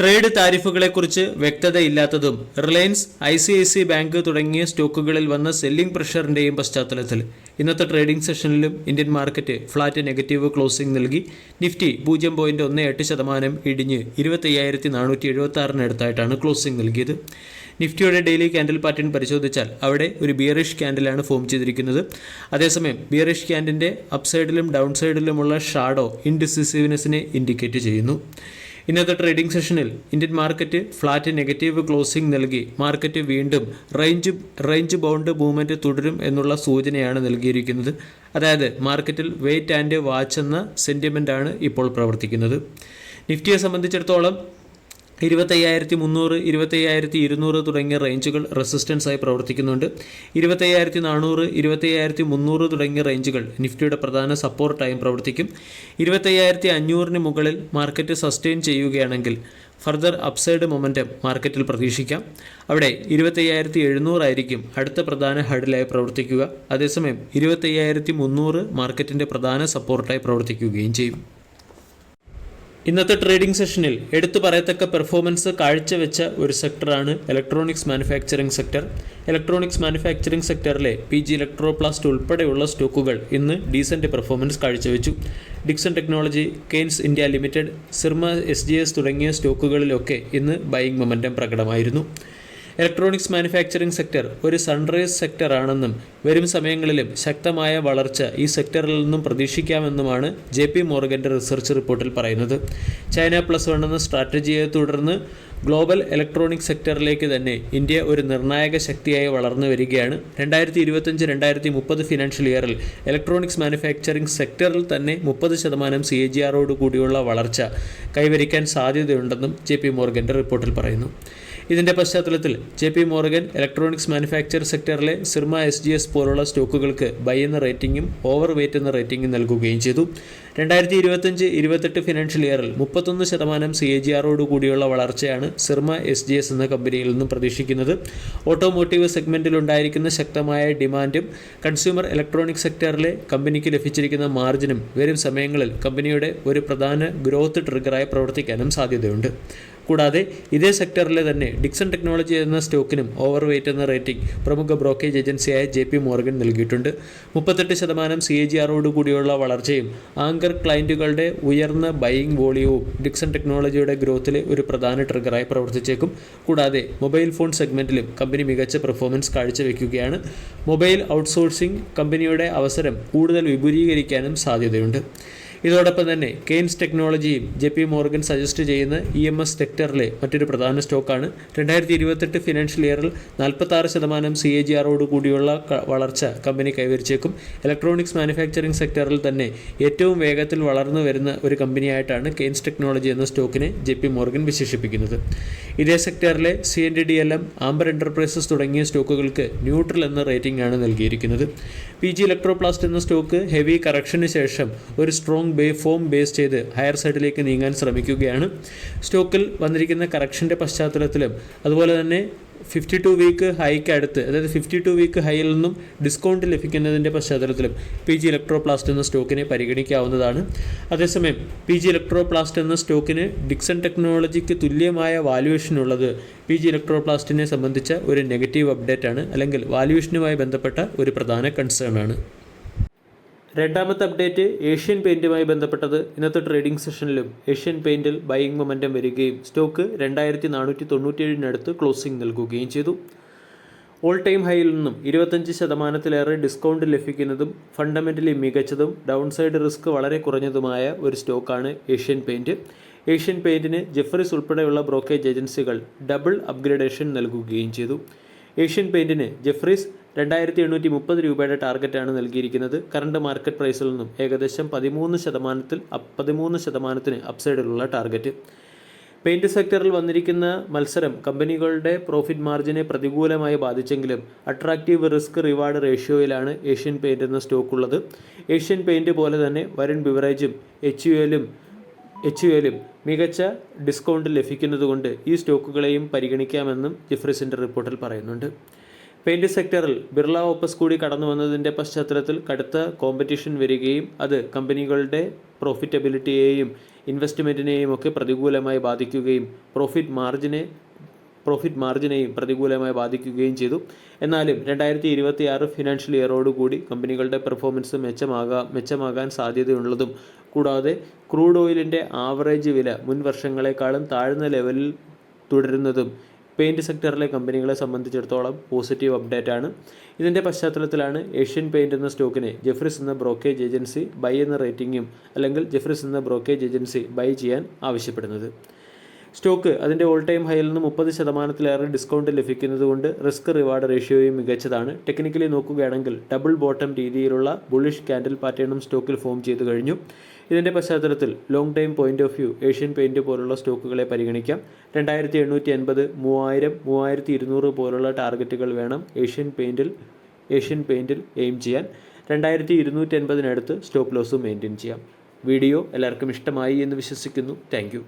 Trade താരിഫുകളെക്കുറിച്ച് വ്യക്തതയില്ലാത്തതും Reliance I C I C bank തുടങ്ങിയ സ്റ്റോക്കുകളിൽ വന്ന സെല്ലിംഗ് പ്രഷറിന്റെയും പശ്ചാത്തലത്തിൽ. ഇന്നത്തെ trading സെഷനിലും Indian market flat negative closing നൽകി. നിഫ്റ്റി പൂജ്യം പോയിന്റ് ഒന്ന് എട്ട് ശതമാനം ഇടിഞ്ഞ് ഇരുപത്തയ്യായിരത്തി നാനൂറ്റി എഴുപത്തി ആറിനടുത്തായിട്ടാണ് ക്ലോസിംഗ് നൽകിയത്. നിഫ്റ്റിയുടെ ഡെയിലി ക്യാൻഡിൽ പാറ്റേൺ പരിശോധിച്ചാൽ അവിടെ ഒരു ബിയറിഷ് ക്യാൻഡിലാണ് ഫോം ചെയ്തിരിക്കുന്നത്. അതേസമയം ബിയറിഷ് ക്യാൻഡിന്റെ അപ്സൈഡിലും ഡൗൺ സൈഡിലുമുള്ള ഷാഡോ ഇൻഡിസിസീവ്നെസ്സിനെ ഇൻഡിക്കേറ്റ് ചെയ്യുന്നു. ഇന്നത്തെ ട്രേഡിംഗ് സെഷനിൽ Indian market flat negative closing നൽകി. മാർക്കറ്റ് വീണ്ടും റേഞ്ച് റേഞ്ച് ബൗണ്ട് മൂവ്മെന്റ് തുടരും എന്നുള്ള സൂചനയാണ് നൽകിയിരിക്കുന്നത്. അതായത് മാർക്കറ്റിൽ വെയിറ്റ് ആൻഡ് വാച്ച് എന്ന സെന്റിമെന്റാണ് ഇപ്പോൾ പ്രവർത്തിക്കുന്നത്. നിഫ്റ്റിയെ സംബന്ധിച്ചിടത്തോളം ഇരുപത്തയ്യായിരത്തി മുന്നൂറ് ഇരുപത്തയ്യായിരത്തി ഇരുന്നൂറ് തുടങ്ങിയ റേഞ്ചുകൾ റെസിസ്റ്റൻസ് ആയി പ്രവർത്തിക്കുന്നുണ്ട്. ഇരുപത്തയ്യായിരത്തി നാനൂറ് ഇരുപത്തയ്യായിരത്തി മുന്നൂറ് തുടങ്ങിയ റേഞ്ചുകൾ നിഫ്റ്റിയുടെ പ്രധാന സപ്പോർട്ടായും പ്രവർത്തിക്കും. ഇരുപത്തയ്യായിരത്തി അഞ്ഞൂറിന് മുകളിൽ മാർക്കറ്റ് സസ്റ്റെയിൻ ചെയ്യുകയാണെങ്കിൽ ഫർദർ അപ്സൈഡ് മൊമെന്റം മാർക്കറ്റിൽ പ്രതീക്ഷിക്കാം. അവിടെ ഇരുപത്തയ്യായിരത്തി എഴുന്നൂറായിരിക്കും അടുത്ത പ്രധാന ഹഡിലായി പ്രവർത്തിക്കുക. അതേസമയം ഇരുപത്തയ്യായിരത്തി മുന്നൂറ് മാർക്കറ്റിന്റെ പ്രധാന സപ്പോർട്ടായി പ്രവർത്തിക്കുകയും ചെയ്യും. ഇന്നത്തെ ട്രേഡിംഗ് സെഷനിൽ എടുത്തു പറയത്തക്ക പെർഫോമൻസ് കാഴ്ചവെച്ച ഒരു സെക്ടറാണ് electronics manufacturing sector electronics manufacturing സെക്ടറിലെ P G Electroplast ഉൾപ്പെടെയുള്ള സ്റ്റോക്കുകൾ ഇന്ന് decent performance കാഴ്ചവെച്ചു. Dixon technology Kaynes India limited Syrma S തുടങ്ങിയ സ്റ്റോക്കുകളിലൊക്കെ ഇന്ന് ബൈയിങ് മൊമെന്റം പ്രകടമായിരുന്നു. ഇലക്ട്രോണിക്സ് മാനുഫാക്ചറിംഗ് സെക്ടർ ഒരു സൺറൈസ് സെക്ടർ ആണെന്നും വരും സമയങ്ങളിലും ശക്തമായ വളർച്ച ഈ സെക്ടറിൽ നിന്നും പ്രതീക്ഷിക്കാമെന്നുമാണ് ജെ പി മോർഗന്റെ റിസർച്ച് റിപ്പോർട്ടിൽ പറയുന്നത്. ചൈന പ്ലസ് വൺ എന്ന സ്ട്രാറ്റജിയെ തുടർന്ന് ഗ്ലോബൽ ഇലക്ട്രോണിക് സെക്ടറിലേക്ക് തന്നെ ഇന്ത്യ ഒരു നിർണായക ശക്തിയായി വളർന്നു വരികയാണ്. രണ്ടായിരത്തി ഇരുപത്തഞ്ച് രണ്ടായിരത്തി മുപ്പത് ഫിനാൻഷ്യൽ ഇയറിൽ ഇലക്ട്രോണിക്സ് മാനുഫാക്ചറിംഗ് സെക്ടറിൽ തന്നെ മുപ്പത് ശതമാനം സി എ ജി ആറോട് കൂടിയുള്ള വളർച്ച കൈവരിക്കാൻ സാധ്യതയുണ്ടെന്നും ജെ പി മോർഗന്റെ റിപ്പോർട്ടിൽ പറയുന്നു. ഇതിന്റെ പശ്ചാത്തലത്തിൽ J P Morgan electronics manufacture സെക്ടറിലെ Syrma S G S പോലുള്ള സ്റ്റോക്കുകൾക്ക് ബൈ എന്ന റേറ്റിംഗും ഓവർ വെയ്റ്റ് എന്ന റേറ്റിംഗും നൽകുകയും ചെയ്തു. രണ്ടായിരത്തി ഇരുപത്തഞ്ച് ഇരുപത്തെട്ട് ഫിനാൻഷ്യൽ ഇയറിൽ മുപ്പത്തൊന്ന് ശതമാനം സി എ ജി ആറോട് കൂടിയുള്ള വളർച്ചയാണ് സിർമ എസ് ജി എസ് എന്ന കമ്പനിയിൽ നിന്നും പ്രതീക്ഷിക്കുന്നത്. ഓട്ടോമോട്ടീവ് സെഗ്മെന്റിൽ ഉണ്ടായിരിക്കുന്ന ശക്തമായ ഡിമാൻഡും കൺസ്യൂമർ ഇലക്ട്രോണിക് സെക്ടറിലെ കമ്പനിക്ക് ലഭിച്ചിരിക്കുന്ന മാർജിനും വരും സമയങ്ങളിൽ കമ്പനിയുടെ ഒരു പ്രധാന ഗ്രോത്ത് ട്രിഗറായി പ്രവർത്തിക്കാനും സാധ്യതയുണ്ട്. കൂടാതെ ഇതേ സെക്ടറിലെ തന്നെ ഡിക്സൺ ടെക്നോളജി എന്ന സ്റ്റോക്കിനും ഓവർ വെയ്റ്റ് എന്ന റേറ്റിംഗ് പ്രമുഖ ബ്രോക്കേജ് ഏജൻസിയായ ജെ പി മോർഗൻ നൽകിയിട്ടുണ്ട്. മുപ്പത്തെട്ട് ശതമാനം സി എ ജി ആറോട് കൂടിയുള്ള വളർച്ചയും ആങ്കർ ക്ലയന്റുകളുടെ ഉയർന്ന ബൈയിങ് വോളിയവും ഡിക്സൺ ടെക്നോളജിയുടെ ഗ്രോത്തിലെ ഒരു പ്രധാന ട്രിഗറായി പ്രവർത്തിച്ചേക്കും. കൂടാതെ മൊബൈൽ ഫോൺ സെഗ്മെന്റിലും കമ്പനി മികച്ച പെർഫോമൻസ് കാഴ്ചവെക്കുകയാണ്. മൊബൈൽ ഔട്ട്സോഴ്സിംഗ് കമ്പനിയുടെ അവസരം കൂടുതൽ വിപുലീകരിക്കാനും സാധ്യതയുണ്ട്. ഇതോടൊപ്പം തന്നെ കെയ്ൻസ് ടെക്നോളജിയും ജെ പി മോർഗൻ സജസ്റ്റ് ചെയ്യുന്ന ഇ എം എസ് സെക്ടറിലെ മറ്റൊരു പ്രധാന സ്റ്റോക്കാണ്. രണ്ടായിരത്തി ഇരുപത്തെട്ട് ഫിനാൻഷ്യൽ ഇയറിൽ നാൽപ്പത്തി ആറ് ശതമാനം സി എ ജി ആറോട് കൂടിയുള്ള വളർച്ച കമ്പനി കൈവരിച്ചേക്കും. ഇലക്ട്രോണിക്സ് മാനുഫാക്ചറിംഗ് സെക്ടറിൽ തന്നെ ഏറ്റവും വേഗത്തിൽ വളർന്നു വരുന്ന ഒരു കമ്പനിയായിട്ടാണ് കെയ്ൻസ് ടെക്നോളജി എന്ന സ്റ്റോക്കിനെ ജെ പി മോർഗൻ വിശേഷിപ്പിക്കുന്നത്. ഇതേ സെക്ടറിലെ C N D D L M Amber enterprises തുടങ്ങിയ സ്റ്റോക്കുകൾക്ക് ന്യൂട്രൽ എന്ന റേറ്റിംഗ് ആണ് നൽകിയിരിക്കുന്നത്. പി ജി ഇലക്ട്രോപ്ലാസ്റ്റ് എന്ന സ്റ്റോക്ക് ഹെവി കറക്ഷന് ശേഷം ഒരു സ്ട്രോങ് ബേ ഫോം ബേസ് ചെയ്ത് ഹയർ സൈഡിലേക്ക് നീങ്ങാൻ ശ്രമിക്കുകയാണ്. സ്റ്റോക്കിൽ വന്നിരിക്കുന്ന കറക്ഷന്റെ പശ്ചാത്തലത്തിലും അതുപോലെ തന്നെ ഫിഫ്റ്റി ടു വീക്ക് ഹൈക്ക് അടുത്ത് അതായത് ഫിഫ്റ്റി ടു വീക്ക് ഹൈയിൽ നിന്നും ഡിസ്കൗണ്ട് ലഭിക്കുന്നതിന്റെ പശ്ചാത്തലത്തിലും പി ജി ഇലക്ട്രോപ്ലാസ്റ്റ് എന്ന സ്റ്റോക്കിനെ പരിഗണിക്കാവുന്നതാണ്. അതേസമയം പി ജി ഇലക്ട്രോപ്ലാസ്റ്റ് എന്ന സ്റ്റോക്കിന് ഡിക്സൺ ടെക്നോളജിക്ക് തുല്യമായ വാല്യുവേഷൻ ഉള്ളത് പി ജി ഇലക്ട്രോപ്ലാസ്റ്റിനെ സംബന്ധിച്ച ഒരു നെഗറ്റീവ് അപ്ഡേറ്റ് ആണ് അല്ലെങ്കിൽ വാല്യുവേഷനുമായി ബന്ധപ്പെട്ട ഒരു പ്രധാന കൺസേൺ ആണ്. രണ്ടാമത്തെ അപ്ഡേറ്റ് ഏഷ്യൻ പെയിന്റുമായി ബന്ധപ്പെട്ടത് ഇന്നത്തെ ട്രേഡിംഗ് സെഷനിലും ഏഷ്യൻ പെയിന്റിൽ ബൈയിങ് മൊമെന്റം വരികയും സ്റ്റോക്ക് രണ്ടായിരത്തി നാനൂറ്റി തൊണ്ണൂറ്റിയേഴിനടുത്ത് ക്ലോസിംഗ് നൽകുകയും ചെയ്തു. ഓൾ ടൈം ഹൈയിൽ നിന്നും ഇരുപത്തഞ്ച് ശതമാനത്തിലേറെ ഡിസ്കൗണ്ട് ലഭിക്കുന്നതും ഫണ്ടമെന്റലി മികച്ചതും ഡൗൺ സൈഡ് റിസ്ക് വളരെ കുറഞ്ഞതുമായ ഒരു സ്റ്റോക്കാണ് ഏഷ്യൻ പെയിന്റ് ഏഷ്യൻ പെയിന്റിന് ജെഫറിസ് ഉൾപ്പെടെയുള്ള ബ്രോക്കേജ് ഏജൻസികൾ ഡബിൾ അപ്ഗ്രേഡേഷൻ നൽകുകയും ചെയ്തു. ഏഷ്യൻ പെയിന്റിന് ജെഫ്രീസ് രണ്ടായിരത്തി എണ്ണൂറ്റി മുപ്പത് രൂപയുടെ ടാർഗറ്റാണ് നൽകിയിരിക്കുന്നത്. കറണ്ട് മാർക്കറ്റ് പ്രൈസിൽ നിന്നും ഏകദേശം പതിമൂന്ന് ശതമാനത്തിൽ പതിമൂന്ന് ശതമാനത്തിന് അപ്സൈഡിലുള്ള ടാർഗറ്റ്. പെയിന്റ് സെക്ടറിൽ വന്നിരിക്കുന്ന മത്സരം കമ്പനികളുടെ പ്രോഫിറ്റ് മാർജിനെ പ്രതികൂലമായി ബാധിച്ചെങ്കിലും അട്രാക്റ്റീവ് റിസ്ക് റിവാർഡ് റേഷ്യോയിലാണ് ഏഷ്യൻ പെയിന്റ് എന്ന സ്റ്റോക്ക് ഉള്ളത് ഏഷ്യൻ പെയിന്റ് പോലെ തന്നെ വരുൺ ബിവറേജും എച്ച് യു എല്ലും എച്ച് യു എല്ലും മികച്ച ഡിസ്കൗണ്ട് ലഭിക്കുന്നതുകൊണ്ട് ഈ സ്റ്റോക്കുകളെയും പരിഗണിക്കാമെന്നും ജിഫ്രിസിന്റെ റിപ്പോർട്ടിൽ പറയുന്നുണ്ട്. പെയിന്റ് സെക്ടറിൽ ബിർള ഓപ്പസ് കൂടി കടന്നു വന്നതിന്റെ പശ്ചാത്തലത്തിൽ കടുത്ത കോമ്പറ്റീഷൻ വരികയും അത് കമ്പനികളുടെ പ്രോഫിറ്റബിലിറ്റിയെയും ഇൻവെസ്റ്റ്മെന്റിനെയും ഒക്കെ പ്രതികൂലമായി ബാധിക്കുകയും പ്രോഫിറ്റ് മാർജിനെ പ്രോഫിറ്റ് മാർജിനെയും പ്രതികൂലമായി ബാധിക്കുകയും ചെയ്തു. എന്നാലും രണ്ടായിരത്തി ഇരുപത്തി ആറ് ഫിനാൻഷ്യൽ ഇയറോടുകൂടി കമ്പനികളുടെ പെർഫോമൻസ് മെച്ചമാകാ മെച്ചമാകാൻ സാധ്യതയുള്ളതും കൂടാതെ ക്രൂഡ് ഓയിലിന്റെ ആവറേജ് വില മുൻ വർഷങ്ങളെക്കാളും താഴ്ന്ന ലെവലിൽ തുടരുന്നതും പെയിന്റ് സെക്ടറിലെ കമ്പനികളെ സംബന്ധിച്ചിടത്തോളം പോസിറ്റീവ് അപ്ഡേറ്റ് ആണ്. ഇതിന്റെ പശ്ചാത്തലത്തിലാണ് ഏഷ്യൻ പെയിന്റ് എന്ന സ്റ്റോക്കിനെ ജെഫ്രിസ് എന്ന ബ്രോക്കേജ് ഏജൻസി ബൈ എന്ന റേറ്റിംഗും അല്ലെങ്കിൽ ജെഫ്രിസ് എന്ന ബ്രോക്കേജ് ഏജൻസി ബൈ ചെയ്യാൻ ആവശ്യപ്പെടുന്നത്. സ്റ്റോക്ക് അതിന്റെ ഓൾ ടൈം ഹൈയിൽ നിന്ന് മുപ്പത് ശതമാനത്തിലേറെ ഡിസ്കൗണ്ട് ലഭിക്കുന്നതുകൊണ്ട് റിസ്ക് റിവാർഡ് റേഷ്യോയും മികച്ചതാണ്. ടെക്നിക്കലി നോക്കുകയാണെങ്കിൽ ഡബിൾ ബോട്ടം രീതിയിലുള്ള ബുള്ളിഷ് കാൻഡിൽ പാറ്റേണും സ്റ്റോക്കിൽ ഫോം ചെയ്തു കഴിഞ്ഞു. ഇതിന്റെ പശ്ചാത്തലത്തിൽ long time point of view Asian Paint പോലുള്ള സ്റ്റോക്കുകളെ പരിഗണിക്കാം. രണ്ടായിരത്തി എണ്ണൂറ്റി എൺപത് മൂവായിരം മൂവായിരത്തി ഇരുന്നൂറ് പോലുള്ള ടാർഗറ്റുകൾ വേണം ഏഷ്യൻ പെയിന്റിൽ ഏഷ്യൻ പെയിന്റിൽ എയിം ചെയ്യാൻ രണ്ടായിരത്തി ഇരുന്നൂറ്റി എൺപതിനടുത്ത് സ്റ്റോപ്പ് ലോസ് മെയിന്റെയിൻ ചെയ്യാം. വീഡിയോ എല്ലാവർക്കും ഇഷ്ടമായി എന്ന് വിശ്വസിക്കുന്നു. താങ്ക്